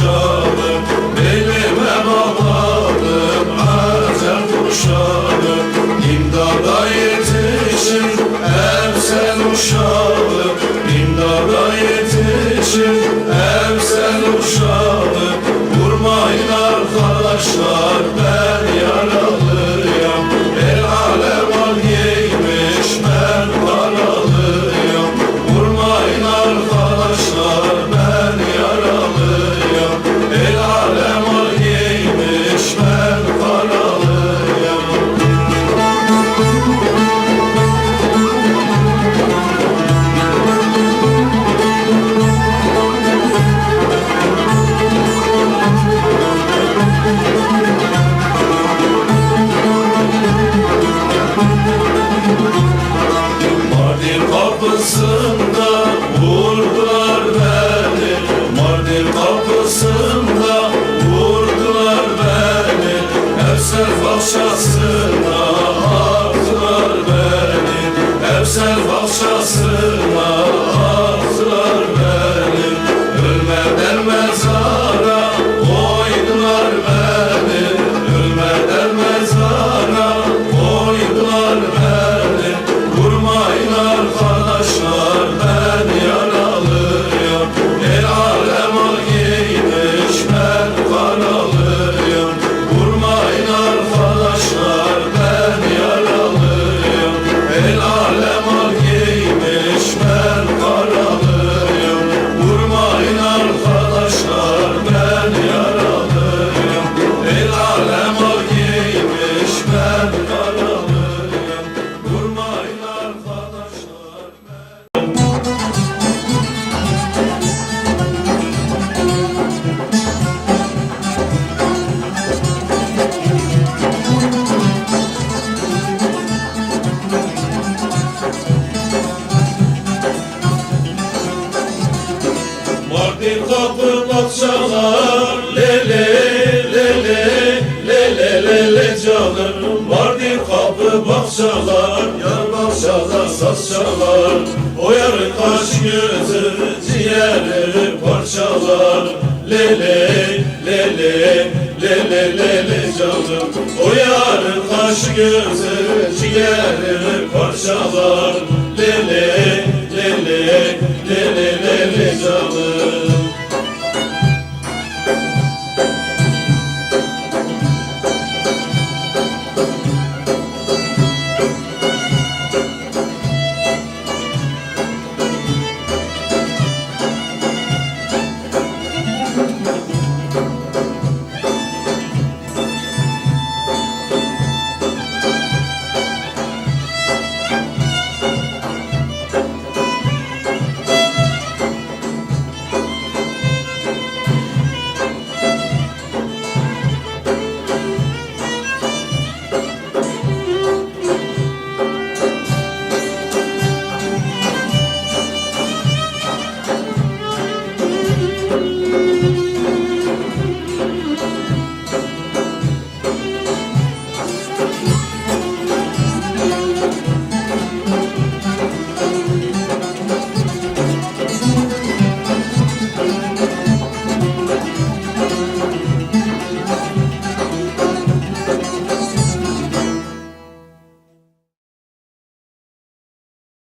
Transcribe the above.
Russia. Evinin kapısında vurdular beni. Evsel bahçasına attılar beni. Evsel bahçasına fırlatsalar lele lele lele lele canım vardır kapı baksalar yan baksalar satsalar o yarın kaş gözü ciğeri parçalar lele lele lele lele canım o yarın kaş gözü ciğeri parçalar lele